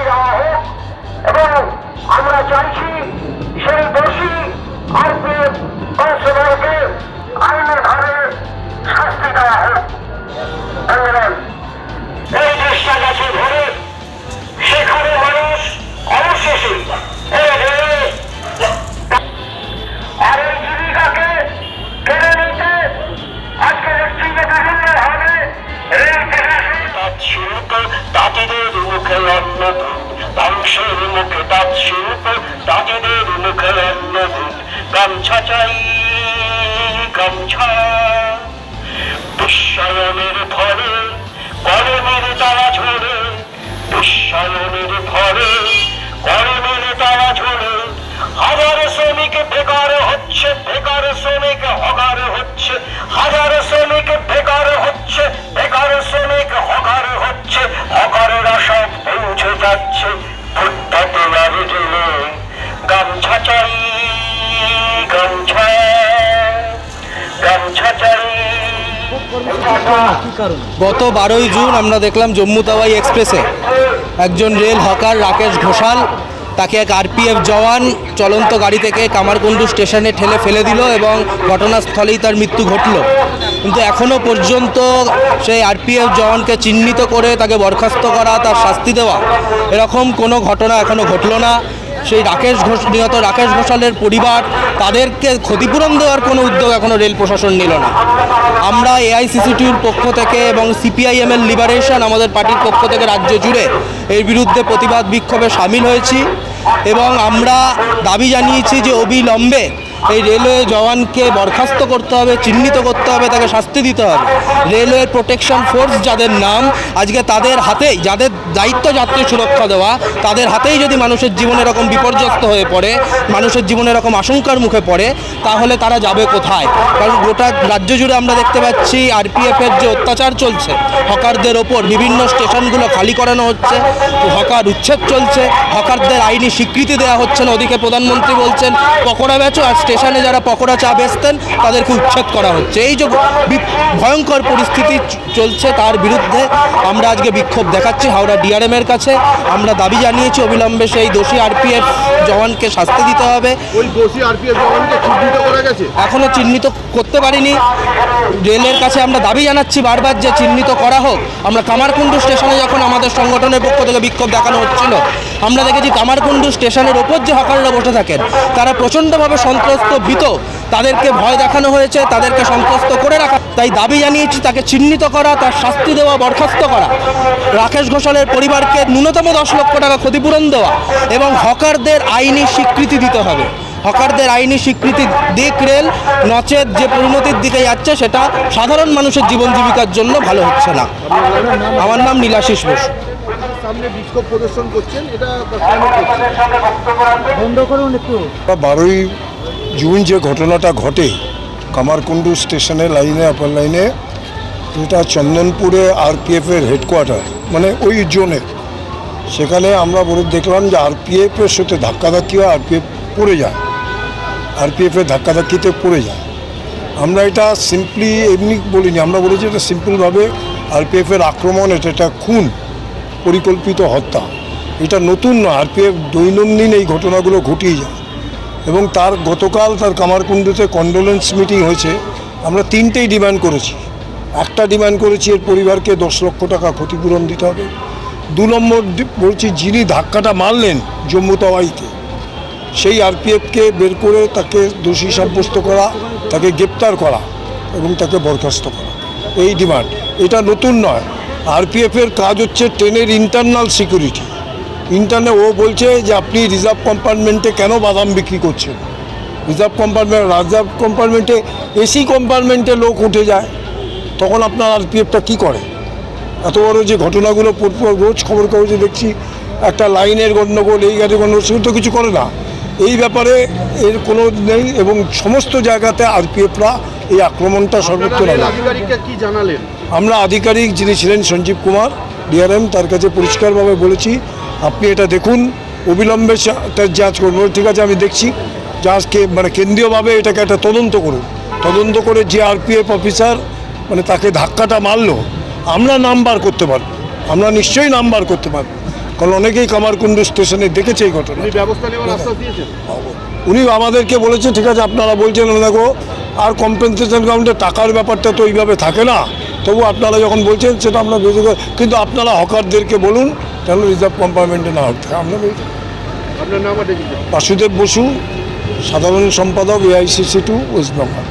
ফাঁসিয়ে দেওয়া হোক এবং আমরা চাইছি সেই দোষী আরপিএফ কনস্টেবলকে আইনের ঘরে শাস্তি দেওয়া হোক। গত বারোই জুন আমরা দেখলাম জম্মু তাওয়াই এক্সপ্রেসে একজন রেল হকার রাকেশ ঘোষাল, তাকে এক আরপিএফ জওয়ান চলন্ত গাড়ি থেকে কামারকুণ্ডু স্টেশনে ঠেলে ফেলে দিল এবং ঘটনাস্থলেই তার মৃত্যু ঘটল। কিন্তু এখনও পর্যন্ত সেই আরপিএফ জওয়ানকে চিহ্নিত করে তাকে বরখাস্ত করা, তার শাস্তি দেওয়া এরকম কোনো ঘটনা এখনও ঘটল না। সেই রাকেশ ঘোষ নিহত রাকেশ ঘোষালের পরিবার তাদেরকে ক্ষতিপূরণ দেওয়ার কোনো উদ্যোগ এখনও রেল প্রশাসন নিল না। আমরা এআইসিসিটিউর পক্ষ থেকে এবং সিপিআইএমএল লিবারেশন আমাদের পার্টির পক্ষ থেকে রাজ্য জুড়ে এর বিরুদ্ধে প্রতিবাদ বিক্ষোভে সামিল হয়েছি এবং আমরা দাবি জানিয়েছি যে অবিলম্বে এই রেলওয়ে জওয়ানকে বরখাস্ত করতে হবে, চিহ্নিত করতে হবে, তাকে শাস্তি দিতে হবে। রেলওয়ে প্রোটেকশন ফোর্স যাদের নাম আজকে তাদের হাতেই, যাদের দায়িত্ব যাত্রী সুরক্ষা দেওয়া, তাদের হাতেই যদি মানুষের জীবন এরকম বিপর্যস্ত হয়ে পড়ে, মানুষের জীবন এরকম আশঙ্কার মুখে পড়ে, তাহলে তারা যাবে কোথায়? কারণ গোটা রাজ্য জুড়ে আমরা দেখতে পাচ্ছি আরপিএফের যে অত্যাচার চলছে, হকারদের ওপর বিভিন্ন স্টেশনগুলো খালি করানো হচ্ছে, হকার উচ্ছেদ চলছে, হকারদের আইনি স্বীকৃতি দেওয়া হচ্ছে না। ওদিকে প্রধানমন্ত্রী বলছেন, পকোড়া বেচো আর স্টেশনে যারা পকোড়া চা বেচতেন তাদেরকে উচ্ছেদ করা হচ্ছে। এই যে ভয়ঙ্কর পরিস্থিতি চলছে তার বিরুদ্ধে আমরা আজকে বিক্ষোভ দেখাচ্ছি হাওড়া ডিআরএম এর কাছে। আমরা দাবি জানিয়েছি অবিলম্বে সেই দোষী আরপিএফ জওয়ানকে শাস্তি দিতে হবে। ওই দোষী আরপিএফ জওয়ানকে চিহ্নিত করা গেছে? এখনও চিহ্নিত করতে পারিনি। রেলের কাছে আমরা দাবি জানাচ্ছি বারবার যে চিহ্নিত করা হোক। আমরা কামারকুণ্ডু স্টেশনে যখন আমাদের সংগঠনের পক্ষ থেকে বিক্ষোভ দেখানো হচ্ছিল আমরা দেখেছি কামারকুণ্ডু স্টেশনের ওপর যে হকাররা বসে থাকেন, তারা প্রচণ্ডভাবে সন্ত্রস্ত, ভীত। তাদেরকে ভয় দেখানো হয়েছে, তাদেরকে সন্ত্রস্ত করে রাখা। তাই দাবি জানিয়েছি, তাকে চিহ্নিত করা, তার শাস্তি দেওয়া, বরখাস্ত করা। রাকেশ ঘোষালের পরিবারকে ন্যূনতম দশ লক্ষ টাকা ক্ষতিপূরণ দেওয়া এবং হকারদের আইনি স্বীকৃতি দিতে হবে। হকারদের আইনি স্বীকৃতি দিক রেল নচেত যে পরিণতির দিকে যাচ্ছে, সেটা সাধারণ মানুষের জীবন জীবিকার জন্য ভালো হচ্ছে না। আমার নাম নীলাশিস বসু। সামনে বিক্ষোভ প্রদর্শন করছেন এটা করছেন? বারোই জুন যে ঘটনাটা ঘটে কামারকুণ্ডু স্টেশনে লাইনে আপার লাইনে এটা চন্দনপুরে আরপিএফের হেডকোয়ার্টার মানে ওই জোনে। সেখানে আমরা বলে দেখলাম যে আরপিএফের সাথে ধাক্কাধাক্কি হয় আরপিএফ পড়ে যায়। আরপিএফের ধাক্কাধাক্কিতে পড়ে যায়। আমরা এটা সিম্পলি এমনি বলিনি আমরা বলেছি এটা সিম্পলভাবে আরপিএফের আক্রমণ এটা একটা খুন। পরিকল্পিত হত্যা। এটা নতুন নয় আরপিএফ দৈনন্দিন এই ঘটনাগুলো ঘটিয়ে যায়। এবং তার গতকাল তার কামারকুণ্ডুতে কন্ডোলেন্স মিটিং হয়েছে। আমরা তিনটেই ডিমান্ড করেছি। একটা ডিমান্ড করেছি, এর পরিবারকে দশ লক্ষ টাকা ক্ষতিপূরণ দিতে হবে। দু নম্বর বলছি, যিনি ধাক্কাটা মারলেন জম্মু তাওয়াইতে সেই আরপিএফকে বের করে তাকে দোষী সাব্যস্ত করা, তাকে গ্রেপ্তার করা এবং তাকে বরখাস্ত করা। এই ডিমান্ড এটা নতুন নয়। আরপিএফের কাজ হচ্ছে ট্রেনের ইন্টারনাল সিকিউরিটি ইন্টারনে ও বলছে যে আপনি রিজার্ভ কম্পার্টমেন্টে কেন বাদাম বিক্রি করছেন? রিজার্ভ কম্পার্টমেন্ট রিজার্ভ কম্পার্টমেন্টে এসি কম্পার্টমেন্টে লোক উঠে যায়। তখন আপনার আরপিএফটা কী করে? এত বড় যে ঘটনাগুলো পরপর রোজ খবর কাগজে দেখছি একটা লাইনের গণ্ডগোল এই গাড়ির গণ্ডগোল সেগুলো তো কিছু করে না। এই ব্যাপারে এর কোনো নেই এবং সমস্ত জায়গাতে আরপিএফরা এই আক্রমণটা সর্বোচ্চ জানালেন? আমরা আধিকারিক যিনি ছিলেন সঞ্জীব কুমার ডিআরএম তার কাছে পরিষ্কারভাবে বলেছি আপনি এটা দেখুন অবিলম্বে তার যাচ করব ঠিক আছে আমি দেখছি। যাচকে মানে কেন্দ্রীয়ভাবে এটাকে একটা তদন্ত করুন। তদন্ত করে যে আরপিএফ অফিসার মানে তাকে ধাক্কাটা মারলো আমরা নাম্বার করতে পারব। আমরা নিশ্চয়ই নাম্বার করতে পারব। কারণ অনেকেই কামারকুণ্ডু স্টেশনে দেখেছে এই ঘটনা। উনি আমাদেরকে বলেছে ঠিক আছে আপনারা বলছেন দেখো আর কম্পেনসেশন কাউন্টে টাকার ব্যাপারটা তো ওইভাবে থাকে না। তবু আপনারা যখন বলছেন সেটা আমরা পারি কিন্তু আপনারা হকারদেরকে বলুন কেন রিজার্ভ কম্পার্টমেন্টে না হচ্ছে আমরা বলছি বাসুদেব বসু সাধারণ সম্পাদক এআইসিসি টু ওয়েস্ট বেঙ্গল।